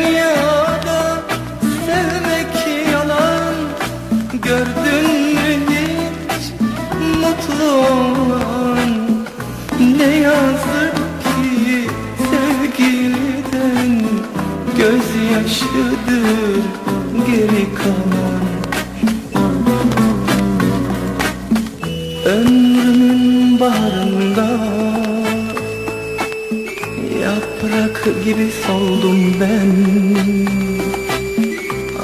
dünyada sevmek yalan. Gördün hiç mutlu olan? Ne yazık ki sevgiliden Gözyaşıdır geri kalan. Ömrümün baharında Yaprak gibi soldum ben.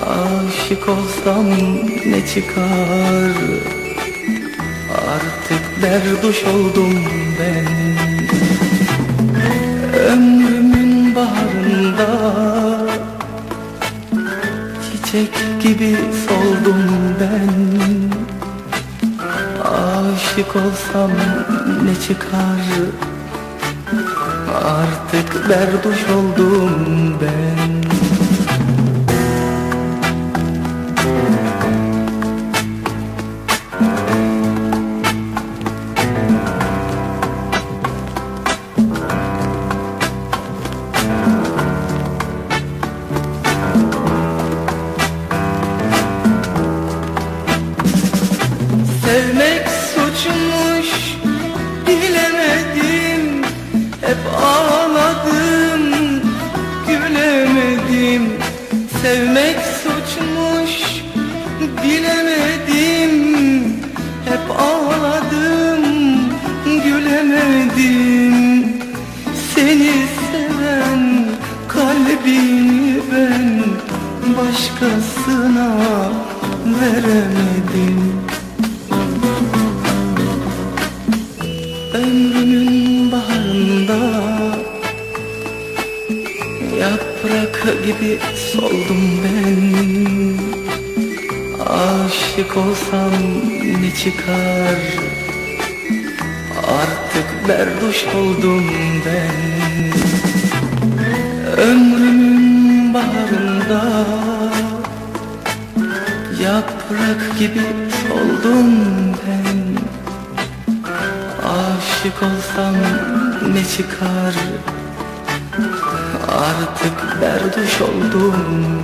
Aşık olsam ne çıkar? Artık berduş oldum ben. Ömrümün baharında Çiçek gibi soldum ben. Aşık olsam ne çıkar Artık berduş oldum ben. Sevmek başkasına veremedim. Ömrümün baharında Yaprak gibi soldum ben. Aşık olsam ne çıkar? Artık berduş oldum ben. Ömrümün baharında Yaprak gibi soldum ben. Aşık olsam ne çıkar? Artık berduş oldum